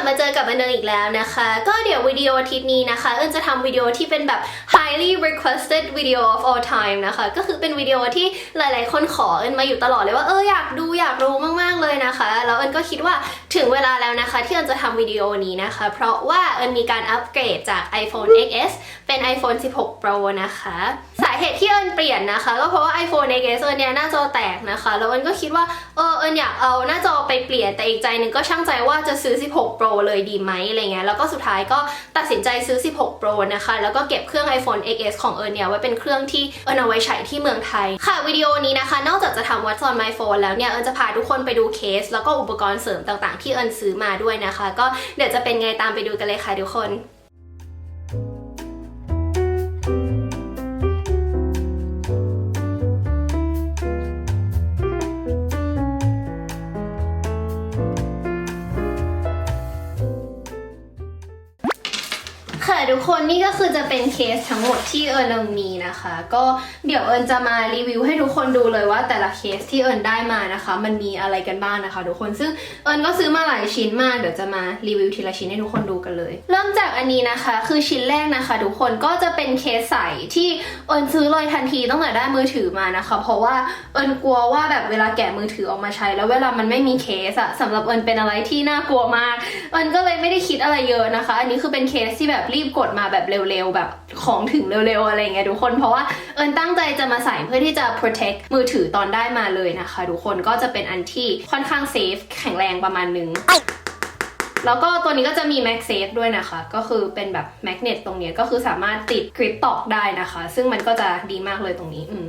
ลับมาเจอกับอันเดิมอีกแล้วนะคะ ก็เดี๋ยววิดีโออาทิตย์นี้นะคะ เอิญจะทำวิดีโอที่เป็นแบบ highly requested video of all time นะคะ ก็คือเป็นวิดีโอที่หลาย ๆ คนขอเอิญมาอยู่ตลอดเลยว่าเอออยากดูอยากรู้มาก ๆ เลยนะคะ แล้วเอิญก็คิดว่าถึงเวลาแล้วนะคะ ที่เอิญจะทำวิดีโอนี้นะคะ เพราะว่าเอิญมีการอัปเกรดจาก iPhone XS เป็น iPhone 16 Pro นะคะาเหตุที่เอิญเปลี่ยนนะคะ ก็เพราะว่า iPhone XS เอิญเนี่ยหน้าจอแตกนะคะ แล้วเอิญก็คิดว่าเออเอิญอยากเอาหน้าจอไปเปลี่ยนแต่อีกใจหนึ่งก็ช่างใจว่าจะซื้อ 16 Pro เลยดีไหมอะไรเงี้ยแล้วก็สุดท้ายก็ตัดสินใจซื้อ 16 Pro นะคะ แล้วก็เก็บเครื่อง iPhone XS ของเอิญเนี่ยไว้เป็นเครื่องที่เอิญเอาไว้ใช้ที่เมืองไทย ค่ะวิดีโอนี้นะคะ นอกจากจะทำ What's on my phone แล้วเนี่ยเอิญจะพาทุกคนไปดูเคส แล้วก็อุปกรณ์เสริมต่างๆ ที่เอิญซื้อมาด้วยนะคะ ก็เดี๋ยวจะเป็นไงตามไปดูกันเลยค่ะทุกคน คนนี่ก็คือจะเป็นเคสทั้งหมดที่เอิญเอิญมีนะคะ ก็เดี๋ยวเอิญจะมารีวิวให้ทุกคนดูเลยว่า แต่ละเคสที่เอิญได้มานะคะ มันมีอะไรกันบ้างนะคะ ทุกคนซึ่งเอิญก็ซื้อมาหลายชิ้นมากเดี๋ยวจะมารีวิวทีละชิ้นให้ทุกคนดูกันเลย เริ่มจากอันนี้นะคะ คือชิ้นแรกนะคะ ทุกคนก็จะเป็นเคสใสที่เอิญซื้อเลยทันทีตั้งแต่ได้มือถือมานะคะ เพราะว่าเอิญกลัวว่าแบบเวลาแกะมือถือออกมาใช้ แล้วเวลามันไม่มีเคสอะสำหรับเอิญเป็นอะไรที่น่ากลัวมากเอิญก็เลยไม่ได้คิดอะไรเยอะนะคะ อันนี้คือเป็นเคสที่แบบรีบกดมาแบบเร็วๆ แบบของถึงเร็วๆ อะไรเงี้ยทุกคน เพราะว่าเอิญตั้งใจจะมาใส่เพื่อที่จะ protect มือถือตอนได้มาเลยนะคะ ทุกคนก็จะเป็นอันที่ค่อนข้างเซฟแข็งแรงประมาณนึงแล้วก็ตัวนี้ก็จะมี MagSafe ด้วยนะคะ ก็คือเป็นแบบแมกเนตตรงนี้ก็คือสามารถติดกริปตอกได้นะคะ ซึ่งมันก็จะดีมากเลยตรงนี้ อืม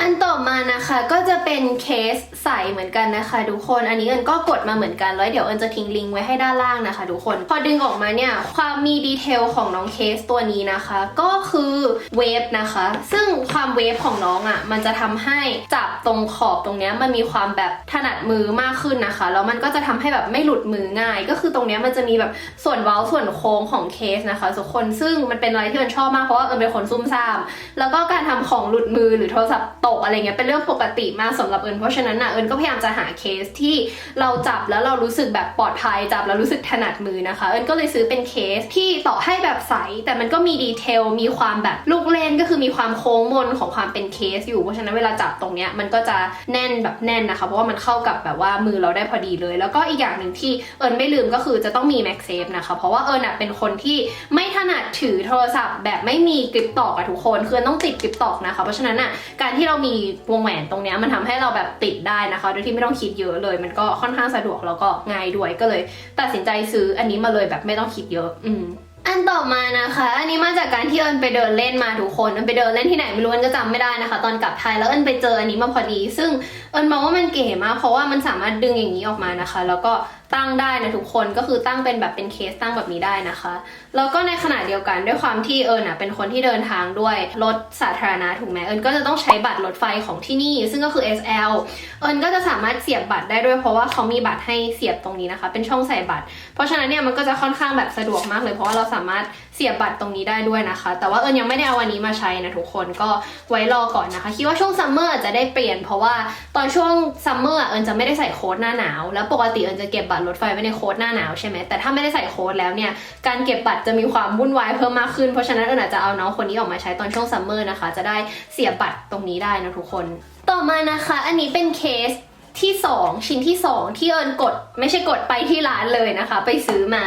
อันต่อมานะคะก็จะเป็นเคสใสเหมือนกันนะคะทุกคน อันนี้เอิญก็กดมาเหมือนกันแล้วเดี๋ยวเอิญจะทิ้งลิงก์ไว้ให้ด้านล่างนะคะทุกคน พอดึงออกมาเนี่ยความมีดีเทลของน้องเคสตัวนี้นะคะ ก็คือเวฟนะคะ ซึ่งความเวฟของน้องอะ่ะมันจะทำให้จับตรงขอบตรงเนี้ยมันมีความแบบถนัดมือมากขึ้นนะคะแล้วมันก็จะทำให้แบบไม่หลุดมือง่าย ก็คือตรงเนี้ยมันจะมีแบบส่วนเว้าส่วนโค้งของเคสนะคะทุกคนซึ่งมันเป็นอะไรที่เอิญชอบมากเพราะว่าเอิญเป็นคนซุ่มซ่ามแล้วก็การทำของหลุดมือหรือโทรศัพท์ตกอะไรเงี้ยเป็นเรื่องปกติมากสำหรับเอิญเพราะฉะนั้นน่ะเอิญก็พยายามจะหาเคสที่เราจับแล้วเรารู้สึกแบบปลอดภัยจับแล้วรู้สึกถนัดมือนะคะ เอิญก็เลยซื้อเป็นเคสที่ต่อให้แบบใส แต่มันก็มีดีเทลมีความแบบลูกเล่นก็คือมีความโค้งมนของความเป็นเคสอยู่เพราะฉะนั้นเวลาจับตรงเนี้ยมันก็จะแน่นแบบแน่นนะคะ เพราะว่ามันเข้ากับแบบว่ามือเราได้พอดีเลย แล้วก็อีกอย่างหนึ่งที่เอิญไม่ลืมก็คือจะต้องมี Max Safe นะคะ เพราะว่าเอิญน่ะเป็นคนที่ไม่ถนัดถือโทรศัพท์ แบบไม่มีกริปตอกอะทุกคนคือต้องติดกริปตอกนะคะ เพราะฉะนั้นน่ะการที่เรามีวงแหวนตรงเนี้ยมันทำให้เราแบบติดได้นะคะ โดยที่ไม่ต้องคิดเยอะเลย มันก็ค่อนข้างสะดวกแล้วก็ง่ายด้วยก็เลย ตัดสินใจซื้ออันนี้มาเลยแบบไม่ต้องคิดเยอะ อืมอันต่อมานะคะ อันนี้มาจากการที่เอิญไปเดินเล่นมาทุกคนเอิญไปเดินเล่นที่ไหนไม่รู้เอิญก็จำไม่ได้นะคะ ตอนกลับไทยแล้วเอิญไปเจออันนี้มาพอดี ซึ่งเอิญมองว่ามันเก๋มากเพราะว่ามันสามารถดึงอย่างนี้ออกมานะคะ แล้วก็ตั้งได้นะทุกคนก็คือตั้งเป็นแบบเป็นเคสตั้งแบบนี้ได้นะคะแล้วก็ในขณะเดียวกันด้วยความที่เอิญอะเป็นคนที่เดินทางด้วยรถสาธารณะถูกไหมเอิญก็จะต้องใช้บัตรรถไฟของที่นี่ ซึ่งก็คือ SL เอิญก็จะสามารถเสียบบัตรได้ด้วยเพราะว่าเขามีบัตรให้เสียบตรงนี้นะคะ เป็นช่องใส่บัตร เพราะฉะนั้นเนี่ยมันก็จะค่อนข้างแบบสะดวกมากเลยเพราะว่าเราสามารถ เสียบบัตรตรงนี้ได้ด้วยนะคะ แต่ว่าเอิญยังไม่ได้เอาวันนี้มาใช้นะทุกคนก็ไว้รอก่อนนะคะ คิดว่าช่วงซัมเมอร์จจะได้เปลี่ยนเพราะว่าตอนช่วงซัมเมอร์เอิญจะไม่ได้ใส่โค้ดหน้าหนาว แล้วปกติเอิญจะเก็บบัตรรถไฟไว้ในโค้ดหน้าหนาวใช่ไหมแต่ถ้าไม่ได้ใส่โค้ดแล้วเนี่ยการเก็บบัตรจะมีความวุ่นวายเพิ่มมากขึ้นเพราะฉะนั้นเอิญอาจจะเอาน้องคนนี้ออกมาใช้ตอนช่วงซัมเมอร์นะคะจะได้เสียบบัตรตรงนี้ได้นะทุกคน ต่อมานะคะ อันนี้เป็นเคส ที่ 2 ชิ้นที่ 2 ที่เอิญกดไม่ใช่กดไปที่ร้านเลยนะคะ ไปซื้อมา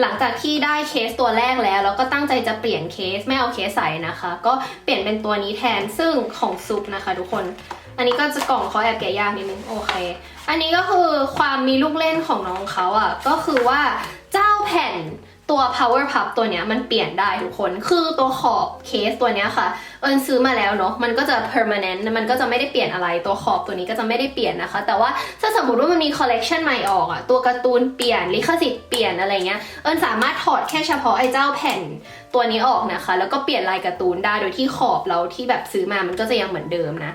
หลังจากที่ได้เคสตัวแรกแล้ว แล้วก็ตั้งใจจะเปลี่ยนเคสไม่เอาเคสใสนะคะ ก็เปลี่ยนเป็นตัวนี้แทนซึ่งของซุปนะคะ ทุกคน อันนี้ก็จะกล่องเขาแอบแกะยากนิดนึงโอเค อันนี้ก็คือความมีลูกเล่นของน้องเขาอะก็คือว่าเจ้าแผ่น ตัว power pup ตัวเนี้ยมันเปลี่ยนได้ทุกคน คือตัวขอบเคสตัวเนี้ยค่ะ เอิญซื้อมาแล้วเนาะ มันก็จะ permanent มันก็จะไม่ได้เปลี่ยนอะไร ตัวขอบตัวนี้ก็จะไม่ได้เปลี่ยนนะคะ แต่ว่าถ้าสมมติว่ามันมี collection ใหม่ออกอะตัวการ์ตูนเปลี่ยน ลิขสิทธิ์เปลี่ยนอะไรเงี้ย เอิญสามารถถอดแค่เฉพาะไอ้เจ้าแผ่นตัวนี้ออกนะคะ แล้วก็เปลี่ยนลายการ์ตูนได้ โดยที่ขอบเราที่แบบซื้อมา มันก็จะยังเหมือนเดิมนะ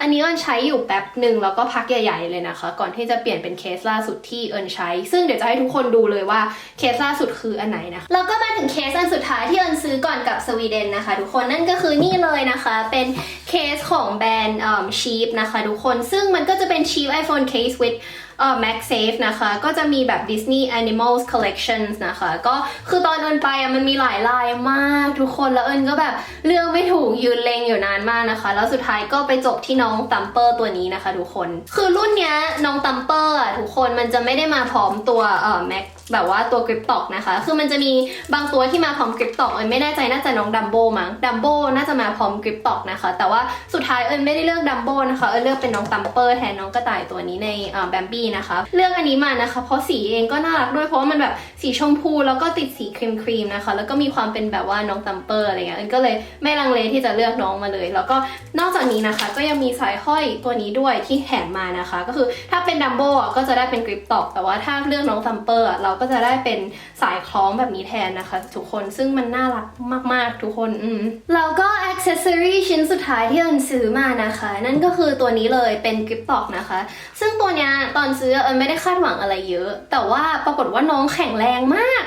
อันนี้เอิญใช้อยู่แป๊บหนึ่งแล้วก็พักใหญ่ๆเลยนะคะ ก่อนที่จะเปลี่ยนเป็นเคสล่าสุดที่เอิญใช้ ซึ่งเดี๋ยวจะให้ทุกคนดูเลยว่าเคสล่าสุดคืออันไหนนะคะแล้วก็มาถึงเคสอันสุดท้ายที่เอิญซื้อก่อนกับสวีเดนนะคะ ทุกคนนั่นก็คือนี่เลยนะคะ เป็นเคสของแบรนด์ชีฟนะคะ ทุกคนซึ่งมันก็จะเป็นชีฟ iPhone case with เอ่อ MagSafe นะคะ ก็จะมีแบบ Disney Animals Collections นะคะ ก็คือตอนเอิญไปอะมันมีหลายลายมากทุกคนแล้วเอิญก็แบบเลือกไม่ถูกยืนเลงอยู่นานมากนะคะ แล้วสุดท้ายก็ไปจบที่น้องตัมเปอร์ตัวนี้นะคะทุกคน คือรุ่นเนี้ยน้องตัมเปอร์อะทุกคนมันจะไม่ได้มาพร้อมตัวเอ่อ Mag แบบว่าตัวกริปตอกนะคะ คือมันจะมีบางตัวที่มาพร้อมกริปตอกเอิญไม่แน่ใจน่าจะน้องดัมโบมั้งดัมโบน่าจะมาพร้อมกริปตอกนะคะ แต่ว่าสุดท้ายเอิญไม่ได้เลือกดัมโบนะคะเอิญเลือกเป็นน้องตัมเปอร์แทนน้องกระต่ายตัวนี้ในแบมบี้นะคะ เลือกอันนี้มานะคะ เพราะสีเองก็น่ารักด้วยเพราะว่ามันแบบสีชมพูแล้วก็ติดสีครีมครีมนะคะ แล้วก็มีความเป็นแบบว่าน้องตัมเปอร์อะไรเงี้ยเอิญก็เลยไม่ลังเลที่จะเลือกน้องมาเลย แล้วก็นอกจากนี้นะคะ ก็ยังมีสายห้อยตัวนี้ด้วยที่แถมมานะคะ ก็คือถ้าเป็นดัมโบก็จะได้เป็นกริปตอกแต่ว่าถ้าเลือกน้องตัมเปอร์เราก็จะได้เป็นสายคล้องแบบนี้แทนนะคะ ทุกคนซึ่งมันน่ารักมากๆทุกคนอืมแล้วก็อ c เซสซอรีชิ้นสุดท้ายที่เอิญซื้อมานะคะ นั่นก็คือตัวนี้เลยเป็นกริปตอกนะคะ ซึ่งตัวเนี้ยตอนซื้อเอิญไม่ได้คาดหวังอะไรเยอะ แต่ว่าปรากฏว่าน้องแข็งแรงมาก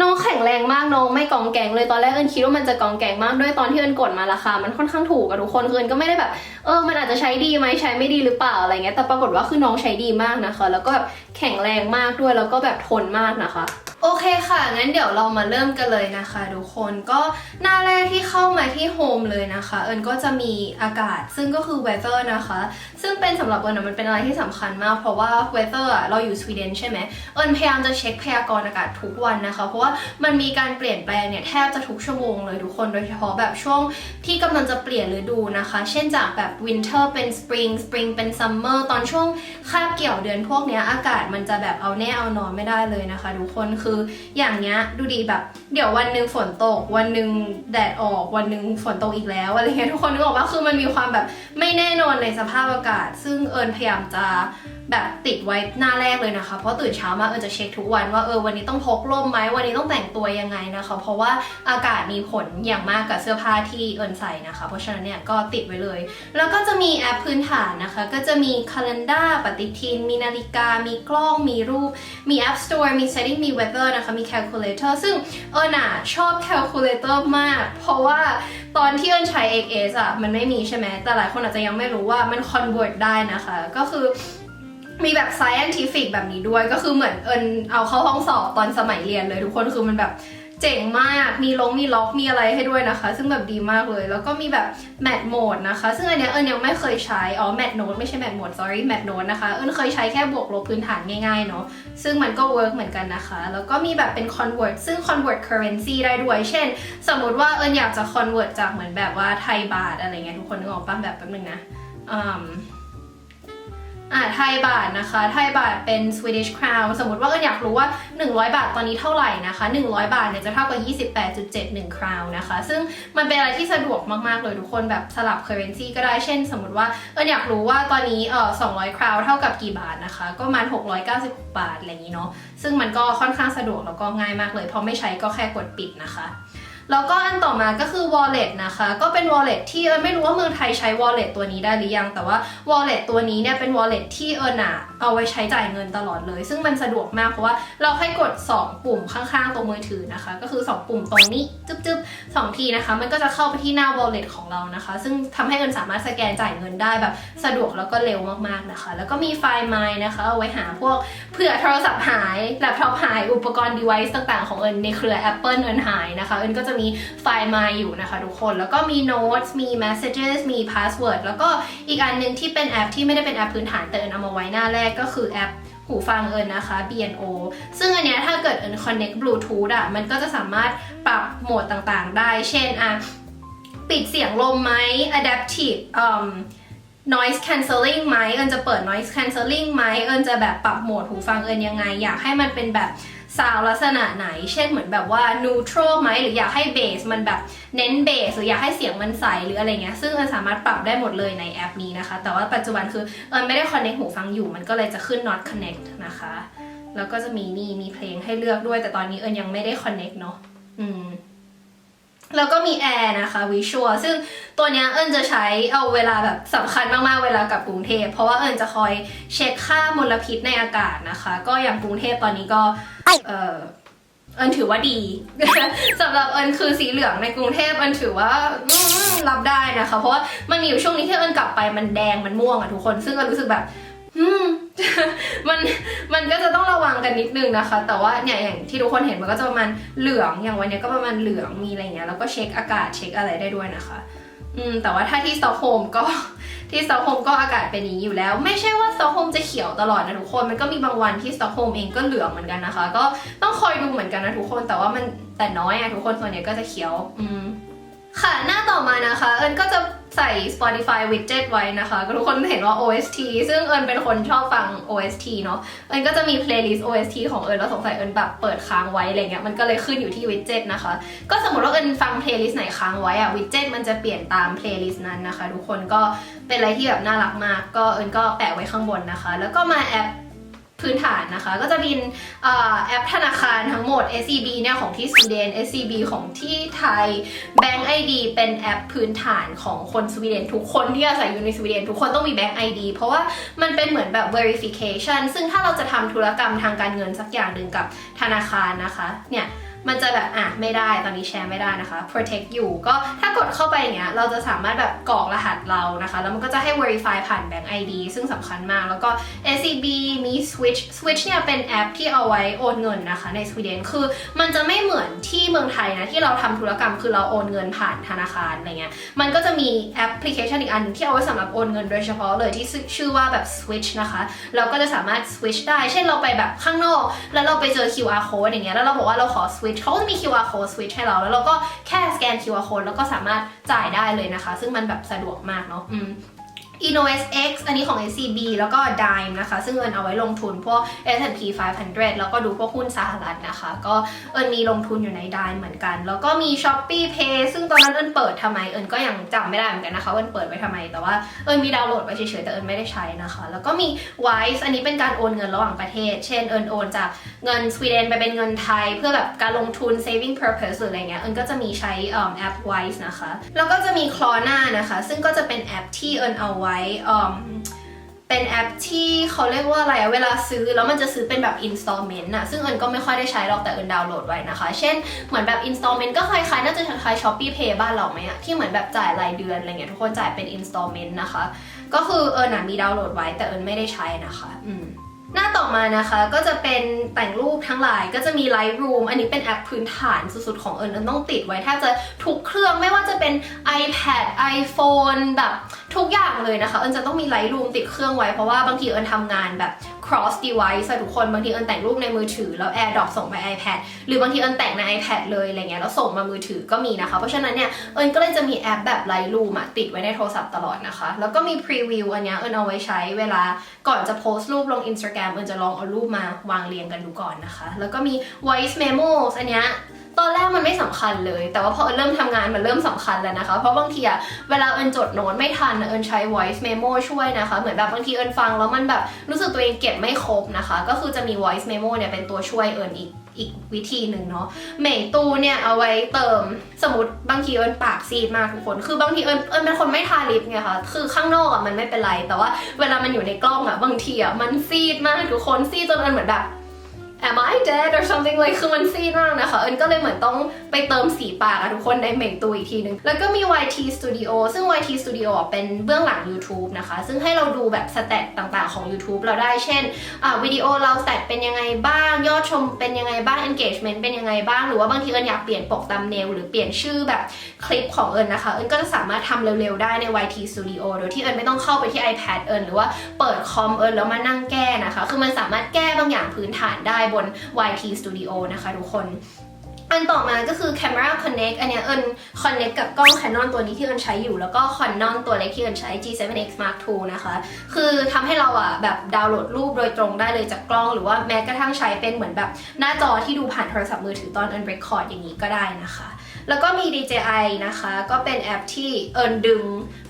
น้องแข็งแรงมากน้องไม่กองแกงเลยตอนแรกเอิญคิดว่ามันจะกองแกงมากด้วยตอนที่เอิญกดมาราคา มันค่อนข้างถูกอะทุกคนคือเอิญก็ไม่ได้แบบ เออมันอาจจะใช้ดีไหมใช้ไม่ดีหรือเปล่าอะไรเงี้ยแต่ปรากฏว่าคือน้องใช้ดีมากนะคะ แล้วก็แบบแข็งแรงมากด้วยแล้วก็แบบทนมากนะคะโอเคค่ะ งั้นเดี๋ยวเรามาเริ่มกันเลยนะคะทุกคนก็หน้าแรกที่เข้ามาที่โฮมเลยนะคะ เอิญก็จะมีอากาศซึ่งก็คือ weather นะคะซึ่งเป็นสำหรับเอิญอะมันเป็นอะไรที่สำคัญมาก เพราะว่า weather อะเราอยู่สวีเดนใช่ไหมเอิญพยายามจะเช็คพยากรณ์อากาศทุกวันนะคะ เพราะว่ามันมีการเปลี่ยนแปลงเนี่ยแทบจะทุกชั่วโมงเลยทุกคน โดยเฉพาะแบบช่วงที่กำลังจะเปลี่ยนฤดูนะคะ เช่นจากแบบ winter เป็น spring spring เป็น summer ตอนช่วงคาบเกี่ยวเดือนพวกเนี้ยอากาศมันจะแบบเอาแน่เอานอนไม่ได้เลยนะคะทุกคนคืออย่างเนี้ยดูดีแบบเดี๋ยววันหนึ่งฝนตก วันหนึ่งแดดออกวันหนึ่งฝนตกอีกแล้วอะไรเงี้ยทุกคนนึกออกว่าคือมันมีความแบบไม่แน่นอนในสภาพอากาศซึ่งเอิญพยายามจะแบบติดไว้หน้าแรกเลยนะคะ เพราะตื่นเช้ามาเอิญจะเช็คทุกวันว่าเออวันนี้ต้องพกร่มไหมวันนี้ต้องแต่งตัวยังไงนะคะ เพราะว่าอากาศมีผลอย่างมากกับเสื้อผ้าที่เอิญใส่นะคะ เพราะฉะนั้นเนี่ยก็ติดไว้เลย แล้วก็จะมีแอปพื้นฐานนะคะ ก็จะมี calendar ปฏิทิน มีนาฬิกา มีกล้อง มีรูป มี App Store มี setting มี weather นะคะ มี calculator ซึ่งเอิญอะชอบ calculator มาก เพราะว่าตอนที่เอิญใช้ XS อะมันไม่มีใช่ไหมแต่หลายคนอาจจะยังไม่รู้ว่ามัน convert ได้นะคะ ก็คือมีแบบ scientific แบบนี้ด้วยก็คือเหมือนเอิญเอาเข้าห้องสอบตอนสมัยเรียนเลยทุกคนคือมันแบบเจ๋งมาก มีลงมีล็อกมีอะไรให้ด้วยนะคะ ซึ่งแบบดีมากเลย แล้วก็มีแบบ Mat Mode นะคะ ซึ่งอันเนี้ยเอิญยังไม่เคยใช้ อ๋อ Mat Note ไม่ใช่ Mat Mode sorry Mat Note นะคะ เอิญเคยใช้แค่บวกลบพื้นฐานง่ายๆเนาะ ซึ่งมันก็เวิร์กเหมือนกันนะคะ แล้วก็มีแบบเป็น convert ซึ่ง convert currency ได้ด้วย เช่น สมมติว่าเอิญอยากจะ convert จากเหมือนแบบว่าไทยบาทอะไรเงี้ยทุกคนนึกออกป่ะแบบแป๊บนึงนะ อ่าไทยบาทนะคะ ไทยบาทเป็น Swedish crown สมมติว่าเอิญอยากรู้ว่า 100 บาทตอนนี้เท่าไหร่นะคะ 100 บาทเนี่ยจะเท่ากับ 28.71 crown นะคะ ซึ่งมันเป็นอะไรที่สะดวกมากๆเลยทุกคนแบบสลับ currency ก็ได้ เช่น สมมติว่าเอิญอยากรู้ว่าตอนนี้เออ200 crown เท่ากับกี่บาทนะคะ ก็ประมาณ696 บาทอะไรอย่างนี้เนาะ ซึ่งมันก็ค่อนข้างสะดวกแล้วก็ง่ายมากเลยเพราะไม่ใช้ก็แค่กดปิดนะคะ แล้วก็อันต่อมาก็คือ wallet นะคะ ก็เป็น wallet ที่เอิญไม่รู้ว่าเมืองไทยใช้ wallet ตัวนี้ได้หรือยัง แต่ว่า wallet ตัวนี้เนี่ยเป็น wallet ที่เอิญอะเอาไว้ใช้จ่ายเงินตลอดเลย ซึ่งมันสะดวกมากเพราะว่าเราให้กด 2 ปุ่มข้างๆตรงมือถือนะคะ ก็คือ 2 ปุ่มตรงนี้จึ๊บๆสองทีนะคะ มันก็จะเข้าไปที่หน้า wallet ของเรานะคะ ซึ่งทำให้เอิญสามารถสแกนจ่ายเงินได้แบบสะดวกแล้วก็เร็วมากๆนะคะ แล้วก็มีไฟล์ My นะคะเอาไว้หาพวกเผื่อโทรศัพท์หายแล็ปท็อปหายอุปกรณ์ device ต่างๆของเอิญในเครือ Apple เอิญหายนะคะเอิญก็จะมีไฟล์มาอยู่นะคะทุกคน แล้วก็มี notes มี messages มี password แล้วก็อีกอันหนึ่งที่เป็นแอปที่ไม่ได้เป็นแอปพื้นฐานแต่เอิญเอามาไว้หน้าแรกก็คือแอปหูฟังเอิญนะคะ BNO ซึ่งอันเนี้ยถ้าเกิดเอิญ connect Bluetooth อะมันก็จะสามารถปรับโหมดต่างๆ ได้ เช่นอะปิดเสียงลมไหม adaptive อืม noise cancelling ไหม เอิญจะเปิด noise cancelling ไหม เอิญจะแบบปรับโหมดหูฟังเอิญยังไง อยากให้มันเป็นแบบ ซาวลักษณะไหน เช่นเหมือนแบบว่า neutral ไหมหรืออยากให้เบสมันแบบเน้นเบสหรืออยากให้เสียงมันใสหรืออะไรเงี้ยซึ่งเอิญสามารถปรับได้หมดเลยในแอปนี้นะคะ แต่ว่าปัจจุบันคือเอิญไม่ได้คอนเนคหูฟังอยู่มันก็เลยจะขึ้น not connect นะคะ แล้วก็จะมีนี่มีเพลงให้เลือกด้วย แต่ตอนนี้เอิญยังไม่ได้คอนเนคเนาะอืม แล้วก็มีแอร์นะคะวิชวลซึ่งตัวเนี้ยเอิญจะใช้เอาเวลาแบบสำคัญมากๆเวลากลับกรุงเทพ เพราะว่าเอิญจะคอยเช็คค่ามลพิษในอากาศนะคะ ก็อย่างกรุงเทพตอนนี้ก็เออเอิญถือว่าดีสำหรับเอิญคือสีเหลืองในกรุงเทพเอิญถือว่าอืมรับได้นะคะ เพราะว่ามันมีอยู่ช่วงนี้ที่เอิญกลับไปมันแดงมันม่วงอะทุกคน ซึ่งเอิญรู้สึกแบบ อืม มันมันก็จะต้องระวังกันนิดนึงนะคะ แต่ว่าเนี่ยอย่างที่ทุกคนเห็นมันก็จะประมาณเหลืองอย่างวันเนี้ยก็ประมาณเหลืองมีอะไรเงี้ยแล้วก็เช็คอากาศเช็คอะไรได้ด้วยนะคะอืมแต่ว่าถ้าที่สตอกโฮมก็ที่สตอกโฮมก็อากาศเป็นอย่างนี้อยู่แล้ว ไม่ใช่ว่าสตอกโฮมจะเขียวตลอดนะทุกคนมันก็มีบางวันที่สตอกโฮมเองก็เหลืองเหมือนกันนะคะ ก็ต้องคอยดูเหมือนกันนะทุกคนแต่ว่ามันแต่น้อยอะทุกคนส่วนใหญ่ก็จะเขียวอืม ค่ะ หน้าต่อมานะคะ เอิญก็จะใส่ Spotify widget ไว้นะคะ ก็ทุกคนเห็นว่า OST ซึ่งเอิญเป็นคนชอบฟัง OST เนาะ เอิญก็จะมี playlist OST ของเอิญแล้วสงสัยเอิญแบบเปิดค้างไว้อะไรเงี้ย มันก็เลยขึ้นอยู่ที่ widget นะคะ ก็สมมติว่าเอิญฟัง playlist ไหนค้างไว้อะ widget มันจะเปลี่ยนตาม playlist นั้นนะคะ ทุกคนก็เป็นอะไรที่แบบน่ารักมาก ก็เอิญก็แปะไว้ข้างบนนะคะ แล้วก็มาแอป พื้นฐานนะคะ ก็จะเอ่อแอปธนาคารทั้งหมด SCB เนี่ยของที่สวีเดน SCB ของที่ไทย Bank ID เป็นแอปพื้นฐานของคนสวีเดนทุกคนที่อาศัยอยู่ในสวีเดนทุกคนต้องมี Bank ID เพราะว่ามันเป็นเหมือนแบบ verification ซึ่งถ้าเราจะทำธุรกรรมทางการเงินสักอย่างหนึ่งกับธนาคารนะคะเนี่ย มันจะแบบอะไม่ได้ตอนนี้แชร์ไม่ได้นะคะ protect อยู่ก็ถ้ากดเข้าไปอย่างเงี้ยเราจะสามารถแบบกรอกรหัสเรานะคะ แล้วมันก็จะให้ verify ผ่าน Bank ID ซึ่งสำคัญมาก แล้วก็ SCB มี Switch Switch เนี่ยเป็นแอปที่เอาไว้โอนเงินนะคะในสวีเดนคือมันจะไม่เหมือนที่เมืองไทยนะที่เราทำธุรกรรมคือเราโอนเงินผ่านธนาคารอะไรเงี้ยมันก็จะมีแอปพลิเคชันอีกอันที่เอาไว้สำหรับโอนเงินโดยเฉพาะเลยที่ชื่อว่าแบบ Switch นะคะเราก็จะสามารถ switch ได้ เช่นเราไปแบบข้างนอก แล้วเราไปเจอ QR code อย่างเงี้ยแล้วเราบอกว่าเราขอ switch เขาก็จะมี QR code switch ให้เรา แล้วเราก็แค่สแกน QR code แล้วก็สามารถจ่ายได้เลยนะคะ ซึ่งมันแบบสะดวกมากเนาะอืม InnoS X อันนี้ของ SCB แล้วก็ Dime นะคะ ซึ่งเอิญเอาไว้ลงทุนพวก S&P 500 แล้วก็ดูพวกหุ้นสหรัฐนะคะ ก็เอิญมีลงทุนอยู่ใน Dime เหมือนกัน แล้วก็มี Shopee Pay ซึ่งตอนนั้นเอิญเปิดทำไม เอิญก็ยังจำไม่ได้เหมือนกันนะคะเอิญเปิดไว้ทำไม แต่ว่าเอิญมีดาวน์โหลดไว้เฉยๆ แต่เอิญไม่ได้ใช้นะคะ แล้วก็มี Wise อันนี้เป็นการโอนเงินระหว่างประเทศ เช่นเอิญโอนจากเงินสวีเดนไปเป็นเงินไทย เพื่อแบบการลงทุน saving purpose หรืออะไรเงี้ย เอิญก็จะมีใช้แอป Wise นะคะ แล้วก็จะมี Klarna นะคะ ซึ่งก็จะเป็นแอปที่เอิญเอาไว้เอิ่มเป็นแอปที่เขาเรียกว่าอะไรเวลาซื้อแล้วมันจะซื้อเป็นแบบ installment อะซึ่งเอิญก็ไม่ค่อยได้ใช้หรอกแต่เอิญดาวน์โหลดไว้นะคะ เช่นเหมือนแบบ installment ก็คล้ายๆ น่าจะคล้ายๆ Shopee Pay บ้านเราไหมอะที่เหมือนแบบจ่ายรายเดือนอะไรเงี้ยทุกคนจ่ายเป็น installment นะคะ ก็คือเอิญมีดาวน์โหลดไว้แต่เอิญไม่ได้ใช้นะคะ อืม หน้าต่อมานะคะก็จะเป็นแต่งรูปทั้งหลายก็จะมี Lightroom อันนี้เป็นแอปพื้นฐานสุดๆของเอิญเอิญต้องติดไว้แทบจะทุกเครื่องไม่ว่าจะเป็น iPad iPhone แบบทุกอย่างเลยนะคะ เอิญจะต้องมี Lightroom ติดเครื่องไว้เพราะว่าบางทีเอิญทำงานแบบ cross device ทุกคนบางทีเอิญแต่งรูปในมือถือแล้ว AirDrop ส่งไป iPad หรือบางทีเอิญแต่งใน iPad เลยอะไรเงี้ยแล้วส่งมามือถือก็มีนะคะ เพราะฉะนั้นเนี่ยเอิญก็เลยจะมีแอปแบบ Lightroom อะติดไว้ในโทรศัพท์ตลอดนะคะ แล้วก็มี preview อันเนี้ยเอิญเอาไว้ใช้เวลาก่อนจะโพสต์รูปลง Instagram เอิญจะลองเอารูปมาวางเรียงกันดูก่อนนะคะ แล้วก็มี voice memos อันเนี้ยตอนแรกมันไม่สำคัญเลย แต่ว่าพอเอิญเริ่มทำงานมันเริ่มสำคัญแล้วนะคะ เพราะบางทีอะเวลาเอิญจดโน้ตไม่ทันเอิญใช้ voice memo ช่วยนะคะ เหมือนแบบบางทีเอิญฟังแล้วมันแบบรู้สึกตัวเองเก็บไม่ครบนะคะ ก็คือจะมี voice memo เนี่ยเป็นตัวช่วยเอิญอีกอีกวิธีหนึ่งเนาะเหม่ตูเนี่ยเอาไว้เติมสมมติบางทีเอิญปากซีดมากทุกคน คือบางทีเอิญเอิญเป็นคนไม่ทาลิปไงคะคือข้างนอกอะมันไม่เป็นไร แต่ว่าเวลามันอยู่ในกล้องอะบางทีอะมันซีดมากทุกคนซีดจนเอิญเหมือนแบบ am I dead or something like คือมันซีดมากนะคะเอิญก็เลยเหมือนต้องไปเติมสีปากอะทุกคนในเม่งตูอีกทีนึง แล้วก็มี YT Studio ซึ่ง YT Studio เป็นเบื้องหลัง YouTube นะคะ ซึ่งให้เราดูแบบสเตตต่างๆ ของ YouTube เราได้เช่นวิดีโอเราสเตตเป็นยังไงบ้าง ยอดชมเป็นยังไงบ้าง engagement เป็นยังไงบ้าง หรือว่าบางทีเอิญอยากเปลี่ยนปกตามเนลหรือเปลี่ยนชื่อแบบคลิปของเอิญนะคะ เอิญก็จะสามารถทำเร็วๆได้ใน YT Studio โดยที่เอิญไม่ต้องเข้าไปที่ iPad เอิญหรือว่าเปิดคอมเอิญแล้วมานั่งแก้นะคะ คือมันสามารถแก้บางอย่างพื้นฐานได้บน YT Studio นะคะทุกคน อันต่อมาก็คือ Camera Connect อันเนี้ยเอิญ connect กับกล้อง Canon ตัวนี้ที่เอิญใช้อยู่ แล้วก็ Canon ตัวเล็กที่เอิญใช้ G7X Mark II นะคะ คือทำให้เราอะแบบดาวน์โหลดรูปโดยตรงได้เลยจากกล้อง หรือว่าแม้กระทั่งใช้เป็นเหมือนแบบหน้าจอที่ดูผ่านโทรศัพท์มือถือตอนเอิญ record อย่างนี้ก็ได้นะคะ แล้วก็มี DJI นะคะ ก็เป็นแอปที่เอิญดึง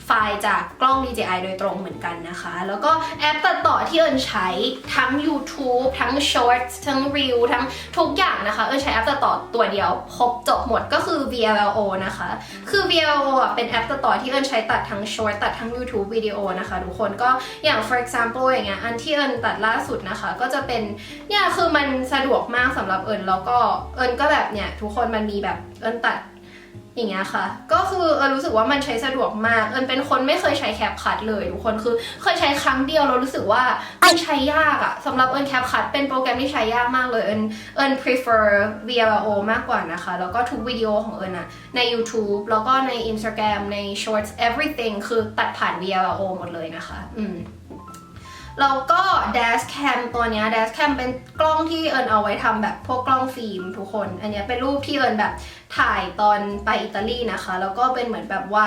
ไฟล์จากกล้อง DJI โดยตรงเหมือนกันนะคะ แล้วก็แอปตัดต่อที่เอิญใช้ทั้ง YouTube ทั้ง Shorts ทั้ง Reel ทั้งทุกอย่างนะคะ เอิญใช้แอปตัดต่อตัวเดียวครบจบหมดก็คือ VLO นะคะ คือ VLO อะเป็นแอปตัดต่อที่เอิญใช้ตัดทั้ง Short ตัดทั้ง YouTube วิดีโอนะคะทุกคนก็อย่าง for example อย่างเงี้ยอันที่เอิญตัดล่าสุดนะคะ ก็จะเป็นเนี่ยคือมันสะดวกมากสำหรับเอิญแล้วก็เอิญก็แบบเนี่ยทุกคนมันมีแบบเอิญตัด อย่างเงี้ยค่ะ ก็คือเออรู้สึกว่ามันใช้สะดวกมาก เอิญเป็นคนไม่เคยใช้แคปคัทเลยทุกคนคือเคยใช้ครั้งเดียวเรารู้สึกว่ามันใช้ยากอะสำหรับเอิญแคปคัทเป็นโปรแกรมที่ใช้ยากมากเลยเอิญเอิญ prefer VLO มากกว่านะคะ แล้วก็ทุกวิดีโอของเอิญอะใน YouTube แล้วก็ใน Instagram ใน Shorts everything คือตัดผ่าน VLO หมดเลยนะคะ อืม แล้วก็ Dash Cam ตัวเนี้ย Dash Cam เป็นกล้องที่เอิญเอาไว้ทำแบบพวกกล้องฟิล์มทุกคน อันเนี้ยเป็นรูปที่เอิญแบบถ่ายตอนไปอิตาลีนะคะ แล้วก็เป็นเหมือนแบบว่า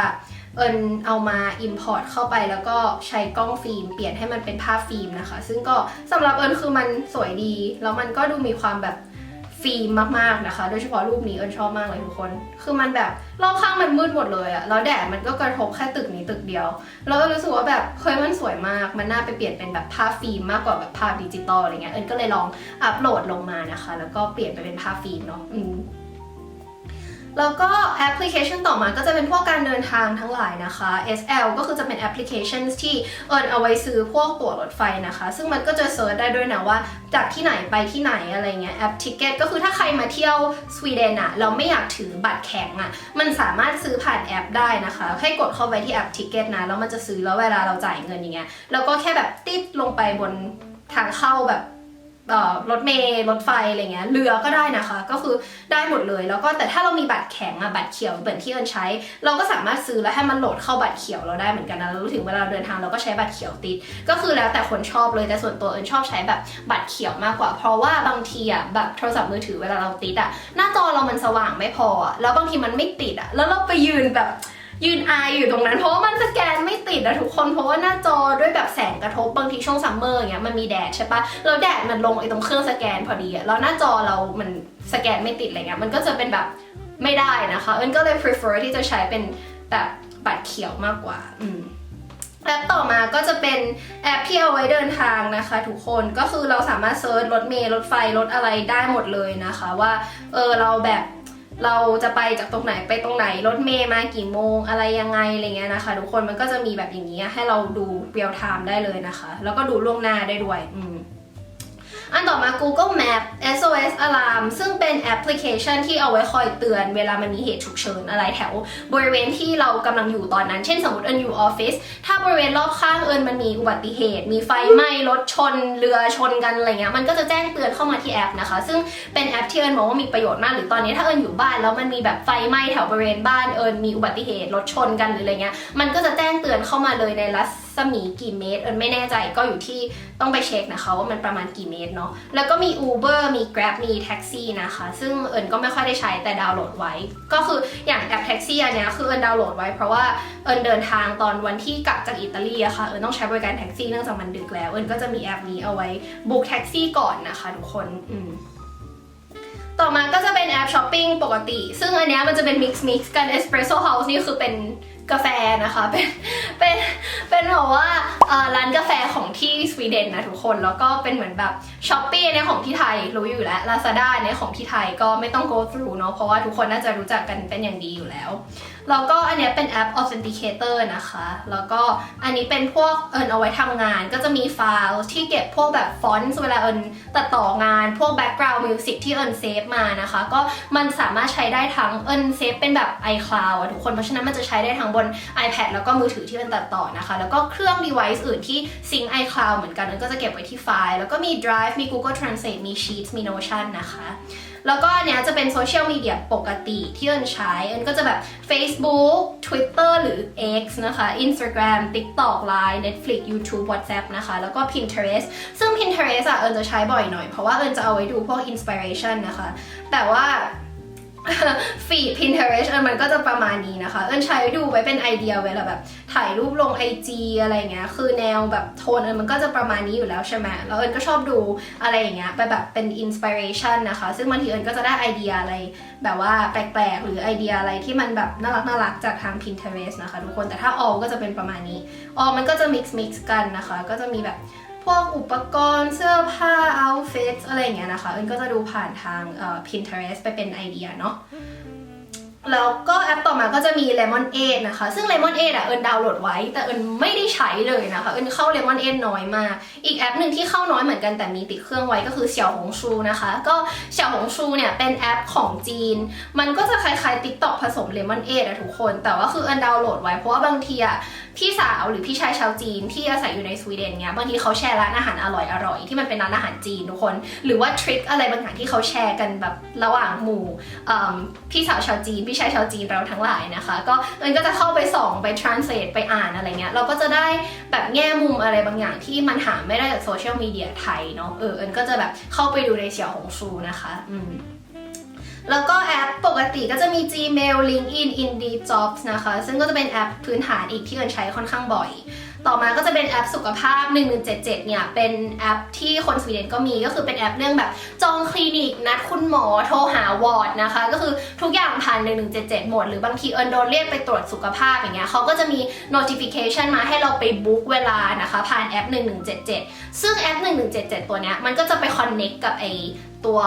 เอิญเอามา Import เข้าไปแล้วก็ใช้กล้องฟิล์มเปลี่ยนให้มันเป็นภาพฟิล์มนะคะ ซึ่งก็สำหรับเอิญคือมันสวยดี แล้วมันก็ดูมีความแบบ ฟิล์มมากๆนะคะ โดยเฉพาะรูปนี้เอิญชอบมากเลยทุกคน คือมันแบบรอบข้างมันมืดหมดเลยอะแล้วแดดมันก็กระทบแค่ตึกนี้ตึกเดียว แล้วก็รู้สึกว่าแบบเฮ้ยมันสวยมาก มันน่าไปเปลี่ยนเป็นแบบภาพฟิล์มมากกว่าแบบภาพดิจิตอลอะไรเงี้ย เอิญก็เลยลองอัปโหลดลงมานะคะ แล้วก็เปลี่ยนไปเป็นภาพฟิล์มเนาะ แล้วก็แอปพลิเคชันต่อมาก็จะเป็นพวกการเดินทางทั้งหลายนะคะ SL ก็คือจะเป็นแอปพลิเคชันที่เอิญเอาไว้ซื้อพวกตั๋วรถไฟนะคะ ซึ่งมันก็จะเซิร์ชได้ด้วยนะว่า จากที่ไหนไปที่ไหนอะไรเงี้ยแอปทิกเก็ตก็คือถ้าใครมาเที่ยวสวีเดนอะเราไม่อยากถือบัตรแข็งอะมันสามารถซื้อผ่านแอปได้นะคะ ให้กดเข้าไปที่แอปทิกเก็ตนะแล้วมันจะซื้อแล้วเวลาเราจ่ายเงินอย่างเงี้ยแล้วก็แค่แบบติดลงไปบนทางเข้าแบบ รถเมล์รถไฟอะไรเงี้ยเรือก็ได้นะคะ ก็คือได้หมดเลยแล้วก็แต่ถ้าเรามีบัตรแข็งอะบัตรเขียวเหมือนที่เอิญใช้ เราก็สามารถซื้อแล้วให้มันโหลดเข้าบัตรเขียวเราได้เหมือนกันนะแล้วถึงเวลาเดินทางเราก็ใช้บัตรเขียวติด ก็คือแล้วแต่คนชอบเลยแต่ส่วนตัวเอิญชอบใช้แบบบัตรเขียวมากกว่า เพราะว่าบางทีอะแบบโทรศัพท์มือถือเวลาเราติดอะหน้าจอเรามันสว่างไม่พอแล้วบางทีมันไม่ติดอะแล้วเราไปยืนแบบ ยืนอายอยู่ตรงนั้น เพราะว่ามันสแกนไม่ติดอะทุกคนเพราะว่าหน้าจอด้วยแบบแสงกระทบบางทีช่วงซัมเมอร์อย่างเงี้ยมันมีแดดใช่ปะแล้วแดดมันลงไอ้ตรงเครื่องสแกนพอดีอะแล้วหน้าจอเรามันสแกนไม่ติดอะไรเงี้ยมันก็จะเป็นแบบไม่ได้นะคะเอิญก็เลย prefer ที่จะใช้เป็นแบบบัตรเขียวมากกว่าอืมแอปต่อมาก็จะเป็นแอปที่เอาไว้เดินทางนะคะทุกคนก็คือเราสามารถเซิร์ชรถเมล์รถไฟรถอะไรได้หมดเลยนะคะ ว่าเออเราแบบ เราจะไปจากตรงไหนไปตรงไหนรถเมย์มากี่โมงอะไรยังไงอะไรเงี้ยนะคะ ทุกคนมันก็จะมีแบบอย่างนี้ให้เราดูเรียลไทม์ได้เลยนะคะ แล้วก็ดูล่วงหน้าได้ด้วย อืม อันต่อมา Google Map SOS Alarm ซึ่งเป็นแอปพลิเคชันที่เอาไว้คอยเตือนเวลามันมีเหตุฉุกเฉินอะไรแถว บริเวณที่เรากำลังอยู่ตอนนั้น เช่นสมมติเอิญอยู่ออฟฟิศถ้าบริเวณรอบข้างเอิญมันมีอุบัติเหตุ มีไฟไหม้รถชนเรือชนกันอะไรเงี้ยมันก็จะแจ้งเตือนเข้ามาที่แอปนะคะ ซึ่งเป็นแอปที่เอิญมองว่ามีประโยชน์มากหรือตอนนี้ถ้าเอิญอยู่บ้านแล้วมันมีแบบไฟไหม้แถวบริเวณบ้านเอิญมีอุบัติเหตุรถชนกันหรืออะไรเงี้ยมันก็จะแจ้งเตือนเข้ามาเลยในรัศมีกี่เมตร เอิญไม่แน่ใจก็อยู่ที่ต้องไปเช็คนะคะว่ามันประมาณกี่เมตรเนาะแล้วก็มี Uber มี Grab มี Taxi นะคะ ซึ่งเอิญก็ไม่ค่อยได้ใช้แต่ดาวน์โหลดไว้ ก็คืออย่างแอป Taxi อันนี้คือเอิญดาวน์โหลดไว้เพราะว่าเอิญเดินทางตอนวันที่กลับจากอิตาลีอะค่ะเอิญต้องใช้บริการแท็กซี่เนื่องจากมันดึกแล้ว เอิญก็จะมีแอปนี้เอาไว้บุ๊กแท็กซี่ก่อนนะคะทุกคนอืต่อมาก็จะเป็นแอปช้อปปิ้งปกติ ซึ่งอันนี้มันจะเป็น mix mix กัน Espresso House นี่คือเป็น กาแฟนะคะเป็นเป็นเป็นแบบว่าเอ่อร้านกาแฟของที่สวีเดนนะทุกคนแล้วก็เป็นเหมือนแบบ ช้อปปี้เนี่ยของที่ไทยรู้อยู่แล้ว Lazada เนี่ยของที่ไทยก็ไม่ต้อง go through เนาะเพราะว่าทุกคนน่าจะรู้จักกันเป็นอย่างดีอยู่แล้ว แล้วก็อันนี้เป็นแอป Authenticator นะคะ แล้วก็อันนี้เป็นพวกเอิญเอาไว้ทำงาน ก็จะมีไฟล์ที่เก็บพวกแบบฟอนต์เวลาเอิญตัดต่องาน พวก background music ที่เอิญเซฟมานะคะ ก็มันสามารถใช้ได้ทั้งเอิญเซฟเป็นแบบ iCloud อะทุกคนเพราะฉะนั้นมันจะใช้ได้ทั้งบน iPad แล้วก็มือถือที่เอิญตัดต่อนะคะ แล้วก็เครื่อง device อื่นที่ sync iCloud เหมือนกันเอิญก็จะเก็บไว้ที่ไฟล์แล้วก็มี Drive มี Google Translate มี Sheets มี Notion นะคะ แล้วก็เนี้ยจะเป็นโซเชียลมีเดียปกติที่เอิญใช้ เอิญก็จะแบบ Facebook Twitter หรือ X นะคะ Instagram TikTok Line Netflix YouTube WhatsApp นะคะ แล้วก็ Pinterest ซึ่ง Pinterest อะเอิญจะใช้บ่อยหน่อย เพราะว่าเอิญจะเอาไว้ดูพวก inspiration นะคะ แต่ว่า ฟีด Pinterest เอิญมันก็จะประมาณนี้นะคะ เอิญใช้ดูไว้เป็นไอเดียเวลาแบบ ถ่ายรูปลง IG อะไรเงี้ย คือแนวแบบโทนเอิญมันก็จะประมาณนี้อยู่แล้วใช่ไหมแล้วเอิญก็ชอบดูอะไรอย่างเงี้ยไปแบบเป็น inspiration นะคะ ซึ่งบางทีเอิญก็จะได้ไอเดียอะไร แบบว่าแปลกๆ หรือไอเดียอะไรที่มันแบบน่ารักน่ารักจากทาง Pinterest นะคะทุกคน แต่ถ้า all ก็จะเป็นประมาณนี้ all มันก็จะ mix mix กันนะคะ ก็จะมีแบบ พวกอุปกรณ์เสื้อผ้า outfit อะไรอย่างเงี้ยนะคะเอิญก็จะดูผ่านทาง Pinterest ไปเป็นไอเดียเนาะแล้วก็แอปต่อมาก็จะมี Lemon 8นะคะ ซึ่ง Lemon 8อะเอิญดาวน์โหลดไว้ แต่เอิญไม่ได้ใช้เลยนะคะเอิญเข้า Lemon 8น้อยมาก อีกแอปหนึ่งที่เข้าน้อยเหมือนกันแต่มีติดเครื่องไว้ก็คือเสี่ยวหงชูนะคะ ก็เสี่ยวหงชูเนี่ยเป็นแอปของจีน มันก็จะคล้ายๆ TikTok ผสม Lemon 8อะทุกคน แต่ว่าคือเอิญดาวน์โหลดไว้เพราะว่าบางทีอะพี่สาวหรือพี่ชายชาวจีนที่อาศัยอยู่ในสวีเดนเนี้ยบางทีเขาแชร์ร้านอาหารอร่อยๆที่มันเป็นร้านอาหารจีนทุกคน หรือว่าทริคอะไรบางอย่างที่เขาแชร์กันแบบระหว่างหมู่พี่สาวชาวจีน พี่ชายชาวจีนเราทั้งหลายนะคะ ก็เอิญก็จะเข้าไปส่องไป translate ไปอ่านอะไรเงี้ยเราก็จะได้แบบแง่มุมอะไรบางอย่างที่มันหาไม่ได้จากโซเชียลมีเดียไทยเนาะเออเอิญก็จะแบบเข้าไปดูในเสี่ยวหงชูนะคะ อืม แล้วก็แอปปกติก็จะมี Gmail LinkedIn Indeed Jobs นะคะ ซึ่งก็จะเป็นแอปพื้นฐานอีกที่เอินใช้ค่อนข้างบ่อย ต่อมาก็จะเป็นแอปสุขภาพ 1177 เนี่ย เป็นแอปที่คนสวีเดนก็มีก็คือเป็นแอปเรื่องแบบจองคลินิก นัดคุณหมอโทรหาวอร์ดนะคะ ก็คือทุกอย่างผ่าน 1177 หมด หรือบางทีเอินโดนเรียกไปตรวจสุขภาพอย่างเงี้ยเขาก็จะมี notification มาให้เราไปบุ๊กเวลานะคะ ผ่านแอป 1177 ซึ่งแอป 1177 ตัวเนี้ยมันก็จะไป connect กับไอ ตัว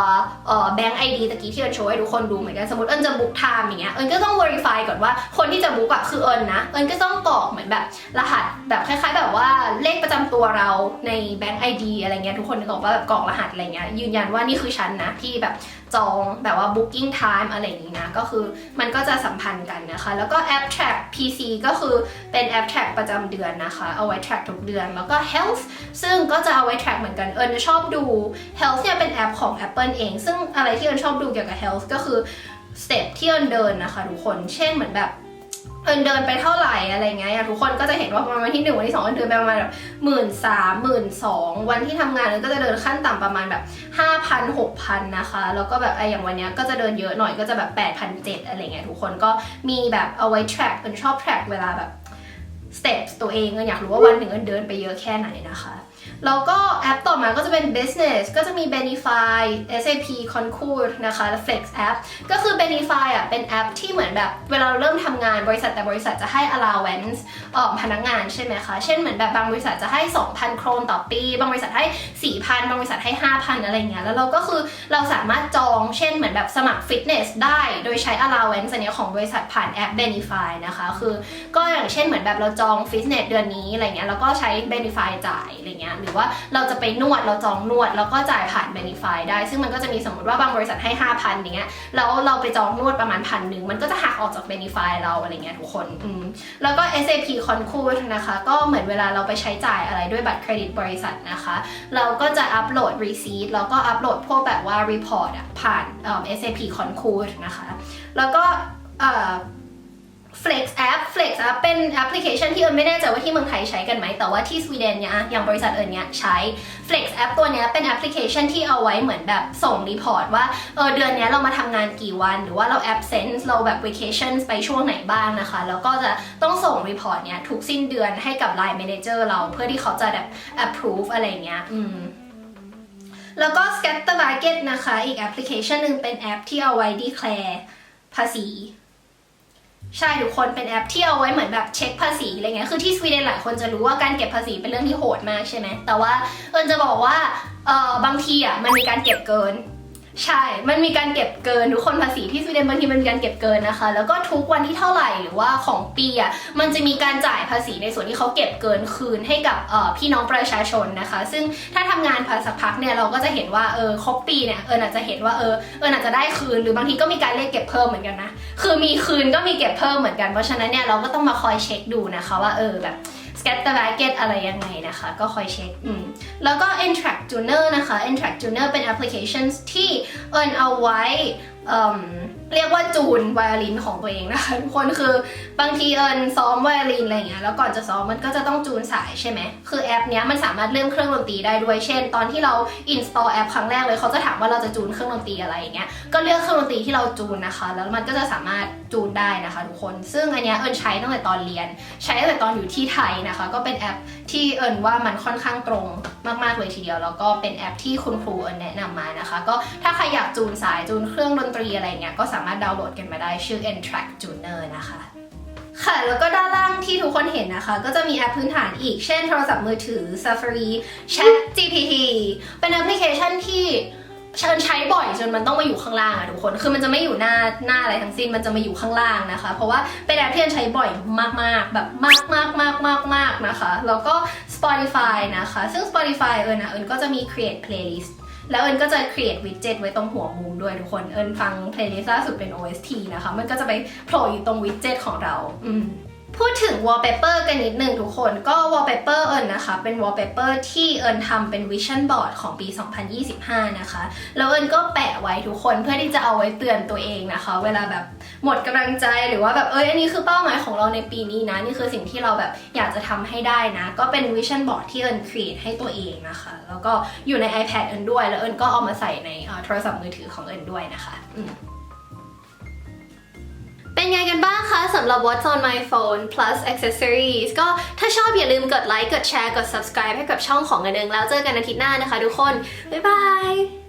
แบงก์ไอดีตะกี้ที่เอิญโชว์ให้ทุกคนดูเหมือนกันสมมติเอิญจะบุ๊กไทม์อย่างเงี้ยเอิญก็ต้อง verify ก่อนว่าคนที่จะบุ๊กอะคือเอิญนะ เอิญก็ต้องกรอกเหมือนแบบรหัสแบบคล้าย ๆ แบบว่าเลขประจำตัวเราในแบงก์ไอดีอะไรเงี้ยทุกคนนึกออกว่าแบบกรอกรหัสอะไรเงี้ยยืนยันว่านี่คือฉันนะที่แบบ จองแบบว่า booking time อะไรอย่างนี้นะ ก็คือมันก็จะสัมพันธ์กันนะคะ แล้วก็ app track PC ก็คือเป็นแอป track ประจำเดือนนะคะ เอาไว้ track ทุกเดือน แล้วก็ health ซึ่งก็จะเอาไว้ track เหมือนกัน เอิญชอบดู health เนี่ยเป็นแอปของ Apple เอง ซึ่งอะไรที่เอิญชอบดูเกี่ยวกับ health ก็คือ step ที่เอิญเดินนะคะทุกคน เช่นเหมือนแบบ เอิญเดินไปเท่าไหร่อะไรเงี้ยทุกคนก็จะเห็นว่าประมาณวันที่หนึ่งวันที่สองเอิญเดินไปประมาณแบบหมื่นสามหมื่นสองวันที่ทำงานเอิญก็จะเดินขั้นต่ำประมาณแบบห้าพันหกพันนะคะ แล้วก็แบบไออย่างวันเนี้ยก็จะเดินเยอะหน่อยก็จะแบบแปดพันเจ็ดอะไรเงี้ยทุกคนก็มีแบบเอาไว้ track เอิญชอบ track เวลาแบบ steps ตัวเองเอิญอยากรู้ว่าวันหนึ่งเอิญเดินไปเยอะแค่ไหนนะคะ แล้วก็แอปต่อมาก็จะเป็น business ก็จะมี Benify SAP Concur นะคะ Flex App ก็คือ Benify อะเป็นแอปที่เหมือนแบบเวลาเราเริ่มทำงานบริษัทแต่บริษัทจะให้ allowance อ่อพนักงานใช่ไหมคะ เช่นเหมือนแบบบางบริษัทจะให้ 2,000 โครนต่อปี บางบริษัทให้ 4,000 บางบริษัทให้ 5,000 อะไรเงี้ย แล้วเราก็คือเราสามารถจอง เช่นเหมือนแบบสมัครฟิตเนสได้ โดยใช้ allowance อันเนี้ยของบริษัทผ่านแอป Benify นะคะ คือก็อย่างเช่นเหมือนแบบเราจองฟิตเนสเดือนนี้อะไรเงี้ย แล้วก็ใช้ Benify จ่ายอะไรเงี้ยหรือว่าเราจะไปนวดเราจองนวด แล้วก็จ่ายผ่าน Benify ได้ ซึ่งมันก็จะมีสมมติว่าบางบริษัทให้ 5,000อย่างเงี้ยแล้วเราไปจองนวดประมาณพันหนึ่งมันก็จะหักออกจาก Benify เราอะไรเงี้ยทุกคนอืมแล้วก็ SAP Concur นะคะ ก็เหมือนเวลาเราไปใช้จ่ายอะไรด้วยบัตรเครดิตบริษัทนะคะ เราก็จะอัปโหลด receipt แล้วก็อัปโหลดพวกแบบว่า report อะผ่านเอิ่ม SAP Concur นะคะ แล้วก็เอ่อ Flex App Flex App เป็นแอปพลิเคชันที่เอิญไม่แน่ใจว่าที่เมืองไทยใช้กันไหม แต่ว่าที่สวีเดนเนี่ยอย่างบริษัทเอิญเนี่ยใช้ Flex App ตัวเนี้ยเป็นแอปพลิเคชันที่เอาไว้เหมือนแบบส่งรีพอร์ตว่าเออเดือนเนี้ยเรามาทำงานกี่วัน หรือว่าเรา absence เราแบบ vacation ไปช่วงไหนบ้างนะคะ แล้วก็จะต้องส่งรีพอร์ตเนี้ยทุกสิ้นเดือนให้กับ Line Manager เราเพื่อที่เขาจะแบบ approve อะไรเงี้ยอืมแล้วก็ Scatter Market นะคะ อีกแอปพลิเคชันหนึ่งเป็นแอปที่เอาไว้ declare ภาษี ใช่ทุกคนเป็นแอปที่เอาไว้เหมือนแบบเช็คภาษีอะไรเงี้ยคือที่สวีเดนหลายคนจะรู้ว่าการเก็บภาษีเป็นเรื่องที่โหดมากใช่ไหมแต่ว่าเอิญจะบอกว่าเออบางทีอะมันมีการเก็บเกิน ใช่ มันมีการเก็บเกินทุกคนภาษีที่สวีเดนบางทีมันมีการเก็บเกินนะคะ แล้วก็ทุกวันที่เท่าไหร่หรือว่าของปีอะมันจะมีการจ่ายภาษีในส่วนที่เขาเก็บเกินคืนให้กับพี่น้องประชาชนนะคะ ซึ่งถ้าทำงานผ่านสักพักเนี่ยเราก็จะเห็นว่าเออครบปีเนี่ยเอออาจจะเห็นว่าเออเอออาจจะได้คืนหรือบางทีก็มีการเรียกเก็บเพิ่มเหมือนกันนะคือมีคืนก็มีเก็บเพิ่มเหมือนกันเพราะฉะนั้นเนี่ยเราก็ต้องมาคอยเช็คดูนะคะว่าเออแบบ scatter bracket อะไรยังไงนะคะ ก็คอยเช็คอืมแล้วก็ Ntrack Tuner นะคะ Ntrack Tuner เป็นแอปพลิเคชันที่เอิญเอาไว้ เรียกว่าจูนไวโอลินของตัวเองนะคะทุกคนคือบางทีเอิญซ้อมไวโอลินอะไรอย่างเงี้ยแล้วก่อนจะซ้อมมันก็จะต้องจูนสายใช่ไหมคือแอปเนี้ยมันสามารถเลือกเครื่องดนตรีได้ด้วยเช่น ตอนที่เรา install แอปครั้งแรกเลยเขาจะถามว่าเราจะจูนเครื่องดนตรีอะไรอย่างเงี้ยก็เลือกเครื่องดนตรีที่เราจูนนะคะ แล้วมันก็จะสามารถจูนได้นะคะทุกคน ซึ่งอันเนี้ยเอิญใช้ตั้งแต่ตอนเรียน ใช้ตั้งแต่ตอนอยู่ที่ไทยนะคะ ก็เป็นแอป ที่เอิญว่ามันค่อนข้างตรงมากๆเลยทีเดียว แล้วก็เป็นแอปที่คุณครูเอิญแนะนำมานะคะ ก็ถ้าใครอยากจูนสายจูนเครื่องดนตรีอะไรเงี้ยก็สามารถดาวน์โหลดกันมาได้ชื่อ Ntrack Tuner นะคะค่ะ แล้วก็ด้านล่างที่ทุกคนเห็นนะคะ ก็จะมีแอปพื้นฐานอีก เช่นโทรศัพท์มือถือ Safari Chat GPT เป็นแอปพลิเคชันที่ เชิญใช้บ่อยจนมันต้องมาอยู่ข้างล่างอะทุกคน คือมันจะไม่อยู่หน้าหน้าอะไรทั้งสิ้น มันจะมาอยู่ข้างล่างนะคะ เพราะว่าเป็นแอปที่เอิญใช้บ่อยมากๆ แบบมากมากมากมากมากนะคะ แล้วก็ Spotify นะคะ ซึ่ง Spotify เอิญนะเอิญก็จะมี create playlist แล้วเอิญก็จะ create widget ไว้ตรงหัวมุมด้วยทุกคน เอิญฟัง playlist ล่าสุดเป็น OST นะคะ มันก็จะไปโผล่อยู่ตรง widget ของเรา อืม พูดถึง wallpaper กันนิดหนึ่งทุกคนก็ wallpaper เอิญนะคะ เป็น wallpaper ที่เอิญทำเป็น vision board ของปี 2025 นะคะ แล้วเอิญก็แปะไว้ทุกคนเพื่อที่จะเอาไว้เตือนตัวเองนะคะ เวลาแบบหมดกำลังใจหรือว่าแบบเอ้ยอันนี้คือเป้าหมายของเราในปีนี้นะ นี่คือสิ่งที่เราแบบอยากจะทำให้ได้นะ ก็เป็น vision board ที่เอิญ create ให้ตัวเองนะคะ แล้วก็อยู่ใน iPad เอิญด้วย แล้วเอิญก็เอามาใส่ในโทรศัพท์มือถือของเอิญด้วยนะคะอืม เป็นไงกันบ้างคะสำหรับ What's on my phone plus accessories ก็ถ้าชอบอย่าลืมกดไลค์ กดแชร์ กด subscribe ให้กับช่องของเงินเองแล้วเจอกันอาทิตย์หน้านะคะทุกคน บ๊ายบาย